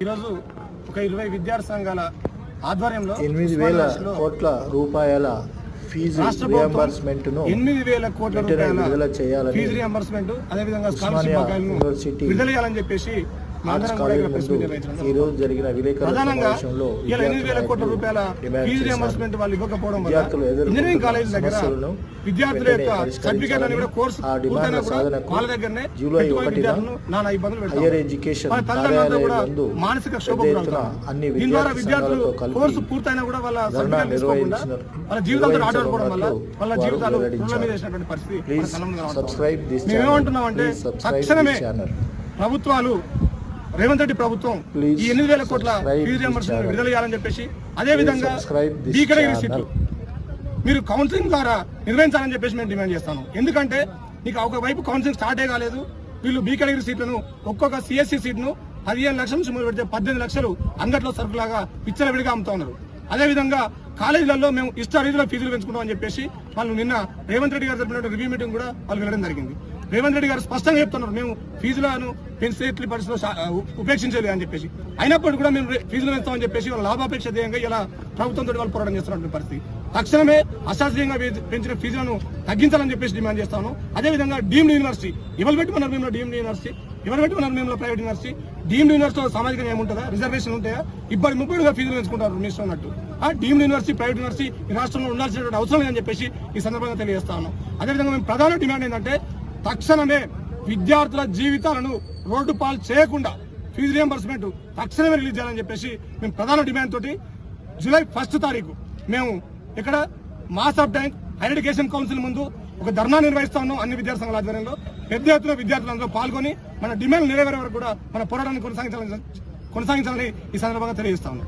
ఈరోజు ఒక ఇరవై విద్యార్థి సంఘాల ఆధ్వర్యంలో ఎనిమిది వేల కోట్ల రూపాయల ఫీజు రియంబర్స్మెంట్ను ఎనిమిది వేల కోట్ల రూపాయల విడుదల చేయాలని ఫీజు రియంబర్స్మెంట్ అదేవిధంగా స్కాలర్షిప్ బకాయిలను యూనివర్సిటీ విడుదల చేయాలని చెప్పేసి ఆర్ట్స్ కాలేజ్ ముందు ఈ రోజు జరిగిన విలేకరుల సమావేశంలో విద్యార్థులు విద్యార్థులు యొక్క కూడా కోర్సు పూర్తయినా కూడా సాధనకు వాళ్ళ దగ్గరనే జూలై ఒకటిన హైయర్ ఎడ్యుకేషన్ కార్యాలయం మానసిక క్షోభ అన్ని విద్యార్థులు కోర్సు పూర్తయినా కూడా వాళ్ళ సర్టిఫికేట్ తీసుకోకుండా వాళ్ళ జీవితాలతో ఆటలాడుకోవడం వల్ల వాళ్ళ జీవితాలు పరిస్థితి తక్షణమే ఛానల్ ప్రభుత్వాలు రేవంత్ రెడ్డి ప్రభుత్వం ఈ ఎనిమిది వేల కోట్ల ఫీజు రియంబర్స్మెంట్. విడుదల చేయాలని చెప్పేసి అదే విధంగా బీ కేటగిరీ. సీట్లు మీరు కౌన్సిలింగ్ ద్వారా నిర్వహించాలని చెప్పేసి మేము డిమాండ్ చేస్తాను ఎందుకంటే నీకు ఒక వైపు కౌన్సిలింగ్ స్టార్టే కాలేదు వీళ్ళు బీ కేటగిరీ సీట్లను ఒక్కొక్క సిఎస్సి సీట్ను పదిహేను లక్షల నుంచి మొదలు పెడితే పద్దెనిమిది లక్షలు అంగట్లో సరుకులాగా విచ్చలవిడిగా అమ్ముతా ఉన్నారు అదేవిధంగా కాలేజీలలో మేము ఇష్ట రీతిలో ఫీజులు పెంచుకుంటామని చెప్పేసి వాళ్ళు నిన్న రేవంత్ రెడ్డి గారు జరిపిన రివ్యూ మీటింగ్ కూడా వాళ్ళు వెళ్ళడం జరిగింది రేవంత్ రెడ్డి గారు స్పష్టంగా చెప్తున్నారు మేము ఫీజులను పెన్సిల్ పరిస్థితులు ఉపేక్షించలేదు అని చెప్పేసి. అయినప్పటికీ కూడా మేము ఫీజులు పెంచుతామని చెప్పేసి వాళ్ళ లాభాపేక్ష ధ్యేయంగా ఇలా ప్రభుత్వంతో వాళ్ళు పోరాటం చేస్తున్నటువంటి పరిస్థితి. తక్షణమే అశాస్త్రీయంగా పెంచిన ఫీజులను తగ్గించాలని చెప్పేసి డిమాండ్ చేస్తాను. అదేవిధంగా డీమ్డ్ యూనివర్సిటీ ఎవరు పెట్టుకున్నారు మేము డీమ్డ్ యూనివర్సిటీ? ఎవరు పెట్టుకున్నారు మేము ప్రైవేట్ యూనివర్సిటీ? డీమ్డ్ యూనివర్సిటీ న్యాయం ఉంటుందా? రిజర్వేషన్ ఉంటాయా? ఇబ్బంది ముప్పైగా ఫీజులు పెంచుకుంటారు మినిస్టర్ అన్నట్టు. ఆ డీమ్డ్ యూనివర్సిటీ ప్రైవేట్ యూనివర్సిటీ ఈ రాష్ట్రంలో ఉండాల్సినటువంటి అవసరం లేదని చెప్పేసి ఈ సందర్భంగా తెలియజేస్తాను. అదేవిధంగా మేము ప్రధాన డిమాండ్ ఏంటంటే తక్షణమే విద్యార్థుల జీవితాలను రోడ్డు పాలు చేయకుండా ఫీజు రియంబర్స్మెంట్ తక్షణమే రిలీజ్ చేయాలని చెప్పేసి మేము ప్రధాన డిమాండ్ తోటి జూలై ఫస్ట్ తారీఖు మేము ఇక్కడ Masab Tank higher education council ముందు ఒక ధర్నా నిర్వహిస్తా ఉన్నాం అన్ని విద్యాసంఘాల ఆధ్వర్యంలో. పెద్ద ఎత్తున విద్యార్థులందరూ పాల్గొని మన డిమాండ్ నెరవేరే వరకు కూడా మన పోరాటాన్ని కొనసాగించాలని కొనసాగించాలని ఈ సందర్భంగా తెలియజేస్తా ఉన్నాం.